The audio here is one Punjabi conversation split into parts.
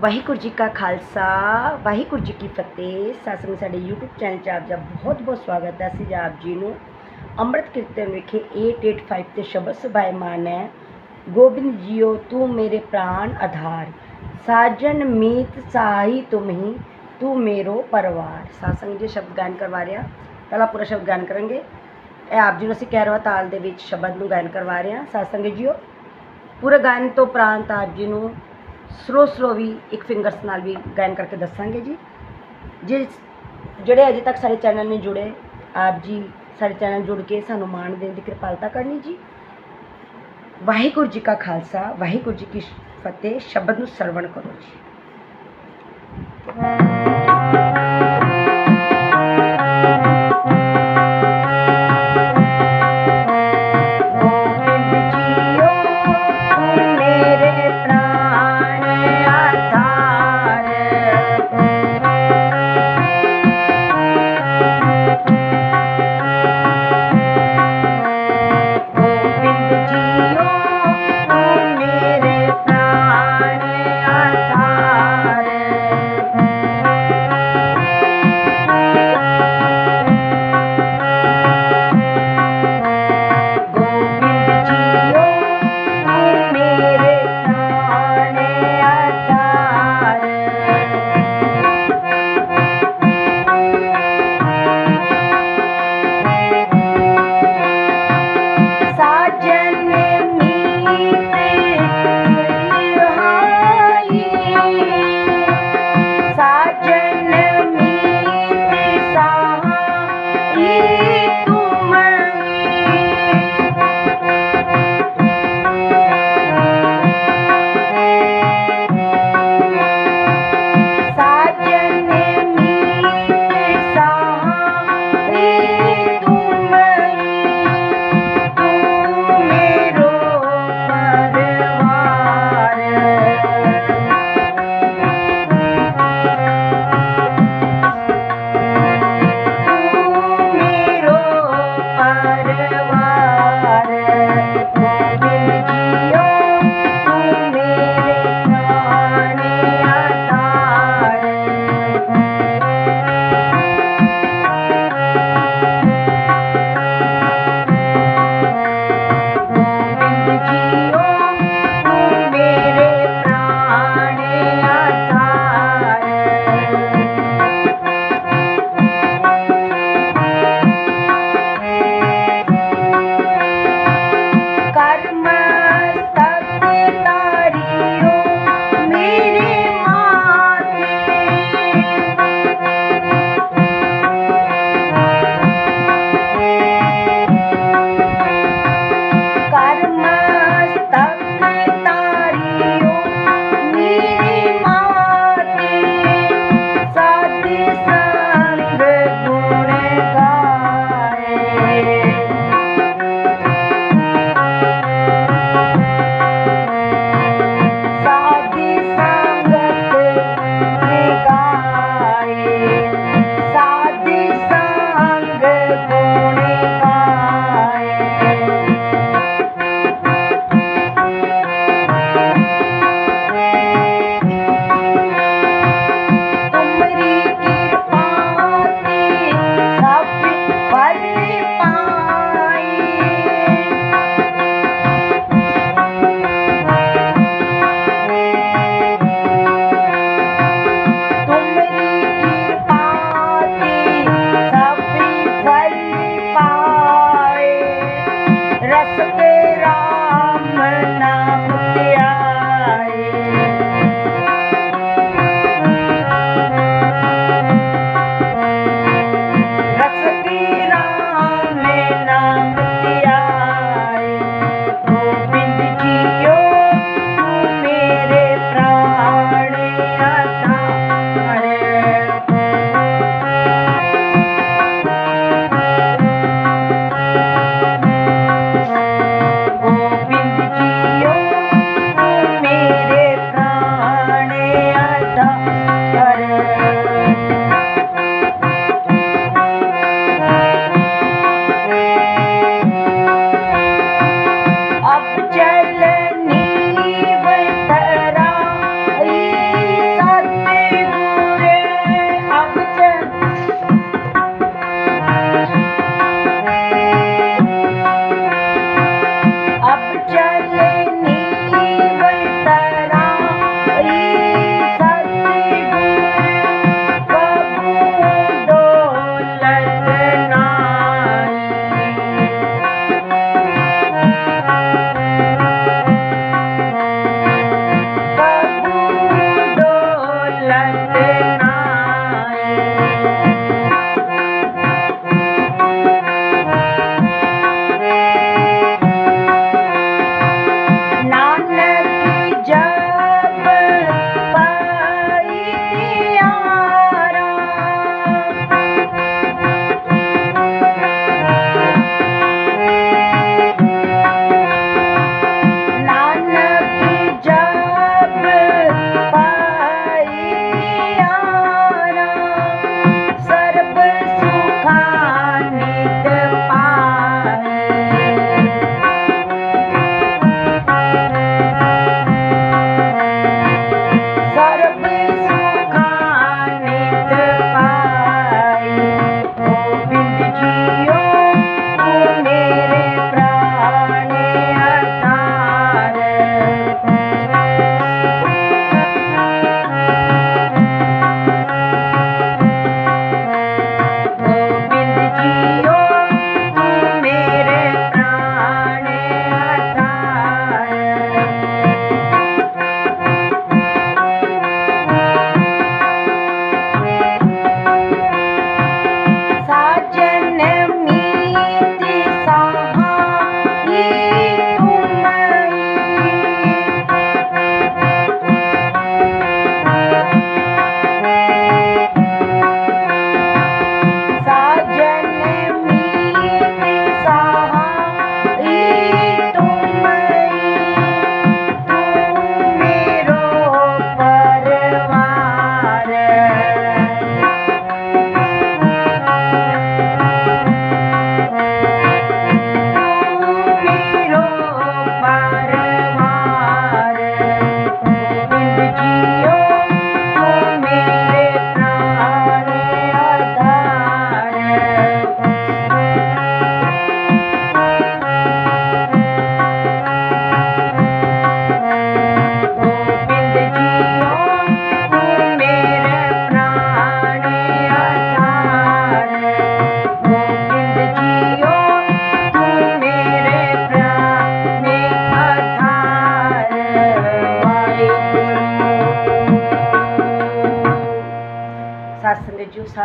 ਵਾਹਿਗੁਰੂ ਜੀ ਕਾ ਖਾਲਸਾ, ਵਾਹਿਗੁਰੂ ਜੀ ਕੀ ਫਤਿਹ। ਸਾਸੰਗ ਸਾਡੇ YouTube ਚੈਨਲ 'ਚ ਆਪ ਦਾ ਬਹੁਤ ਬਹੁਤ ਸਵਾਗਤ ਹੈ। ਅਸੀਂ ਆਪ ਜੀ ਨੂੰ ਅੰਮ੍ਰਿਤ ਕੀਰਤਨ ਵਿਖੇ 885 ਤੇ ਸ਼ਬਦ ਸੁਭਾਇਮਾਨ ਹੈ। ਗੋਬਿੰਦ ਜੀਓ, ਤੂੰ ਮੇਰੇ ਪ੍ਰਾਨ ਆਧਾਰ। ਸਾਜਨ ਮੀਤ ਸਾਹੀ ਤੁਮਹੀ, ਤੂੰ ਮੇਰੋ ਪਰਵਾਰ। ਸਾਸੰਗ ਜੀ ਸ਼ਬਦ ਗਾਇਨ ਕਰਵਾ ਰਿਹਾ। ਪਹਿਲਾ ਪੂਰਾ ਸ਼ਬਦ ਗਾਇਨ ਕਰਾਂਗੇ। ਇਹ ਆਪ ਜੀ ਨੂੰ ਅਸੀਂ ਕਹਿਰਵਾ ਤਾਲ ਦੇ ਵਿੱਚ ਸ਼ਬਦ ਨੂੰ ਗਾਇਨ ਕਰਵਾ ਰਹੇ ਹਾਂ। ਸਾਸੰਗ ਜੀਓ, ਪੂਰਾ ਗਾਇਨ ਤੋਂ ਉਪਰੰਤ ਆਪ ਜੀ ਨੂੰ ਸਲੋ ਸਲੋ ਵੀ ਇੱਕ ਫਿੰਗਰਸ ਨਾਲ ਵੀ ਗਾਇਨ ਕਰਕੇ ਦੱਸਾਂਗੇ ਜੀ। ਜਿਸ ਜਿਹੜੇ ਅਜੇ ਤੱਕ ਸਾਡੇ ਚੈਨਲ ਨੇ ਜੁੜੇ, ਆਪ ਜੀ ਸਾਡੇ ਚੈਨਲ ਜੁੜ ਕੇ ਸਾਨੂੰ ਮਾਣ ਦੇਣ ਦੀ ਕਿਰਪਾਲਤਾ ਕਰਨੀ ਜੀ। ਵਾਹਿਗੁਰੂ ਜੀ ਕਾ ਖਾਲਸਾ, ਵਾਹਿਗੁਰੂ ਜੀ ਕੀ ਫਤਿਹ, ਸ਼ਬਦ ਨੂੰ ਸਰਵਣ ਕਰੋ ਜੀ।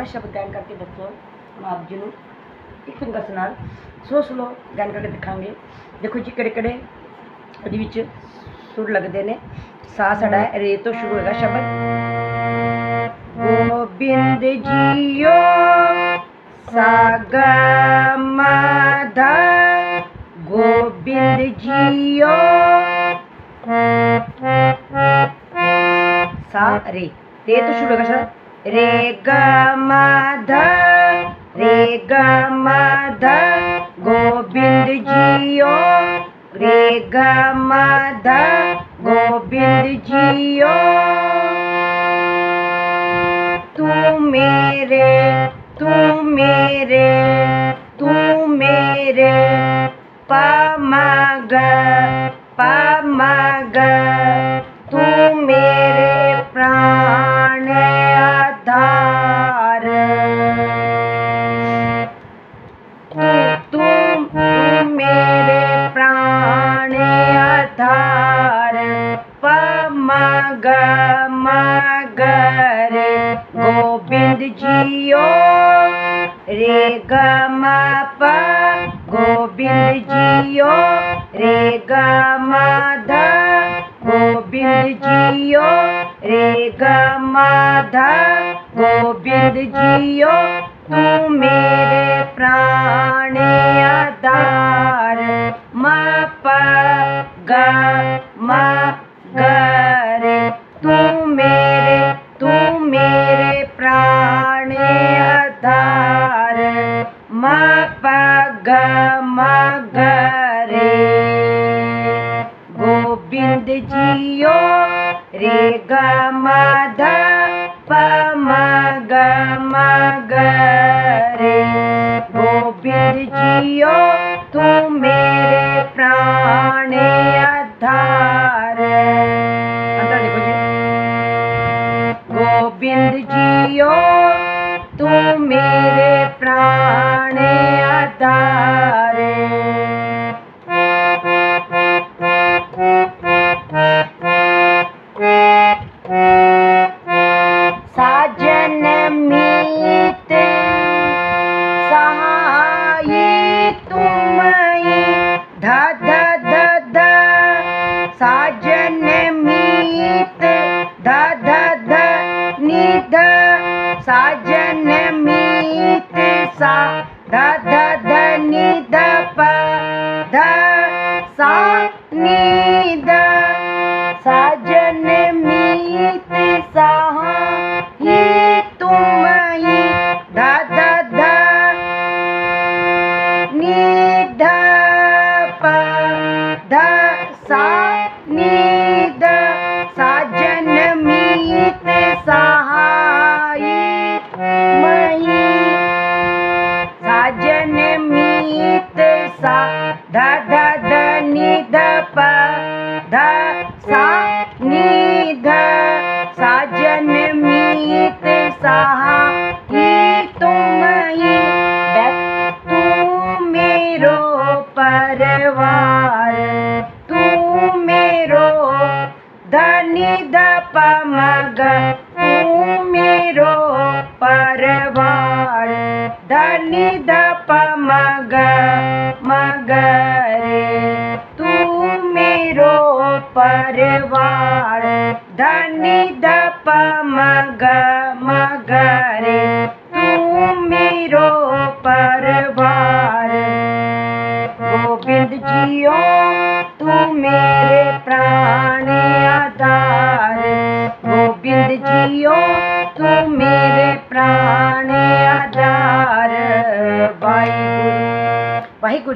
12 ਸ਼ਬਦ ਗਾਇਨ ਕਰਕੇ ਦੱਸੇ ਆਪ ਜੀ ਨੂੰ ਇੱਕ ਫਿੰਗਰਸ ਨਾਲ ਸਲੋ ਸਲੋ ਗਾਇਨ ਕਰਕੇ ਦਿਖਾਂਗੇ। ਦੇਖੋ ਜੀ ਕਿਹੜੇ ਕਿਹੜੇ ਉਹਦੇ ਵਿੱਚ ਸੁਰ ਲੱਗਦੇ ਨੇ। ਸਾ ਸਾਡਾ ਰੇ ਤੋਂ ਸ਼ੁਰੂ ਹੋਏਗਾ ਸ਼ਬਦ। ਗੋਬਿੰਦ ਜੀਓ, ਸਾਗਾ ਮਾਧਾ। ਗੋਬਿੰਦ ਜੀਓ, ਸਾ, ਰੇ। ਤੇ ਤੋਂ ਸ਼ੁਰੂ ਹੋਏਗਾ ਸ਼ਬਦ। ਰੇ ਗ ਮ ਧ ਰੇ ਗ ਮ ਧ ਗੋਬਿੰਦ ਜੀਓ ਰੇ ਗ ਮ ਧ ਗੋਬਿੰਦ ਜੀਓ ਤੂੰ ਮੇਰੇ ਤੂੰ ਮੇਰੇ ਤੂੰ ਮੇਰੇ ਜੀਓ ਰੇ ਗ ਮ ਪ ਗੋਬਿੰਦ ਜੀਓ ਰੇ ਗ ਮ ਧ ਗੋਬਿੰਦ ਜੀਓ ਰੇ ਗ ਮ ਧ ਗੋਬਿੰਦ ਜੀਓ ਤੂੰ ਮੇਰੇ ਪ੍ਰਾਣ ਆਧਾਰ ਮ ਪ ਗ ਮ ਗੋਬਿੰਦ ਜੀਓ ਤੂੰ ਮੇਰੇ ਸਾ ਪਰਵਾਰ ਤੂੰ ਮੇਰੋ ਧਨੀ ਦ ਪਮਗ ਤੂੰ ਮੇਰੋ ਪਰਵਾਰ ਧਨੀ ਦ ਪਮਗ ਮਗਰੇ ਤੂੰ ਮੇਰੋ ਪਰਵਾਰ ਧਨੀ ਦ ਪਮਗ ਮਗਰੇ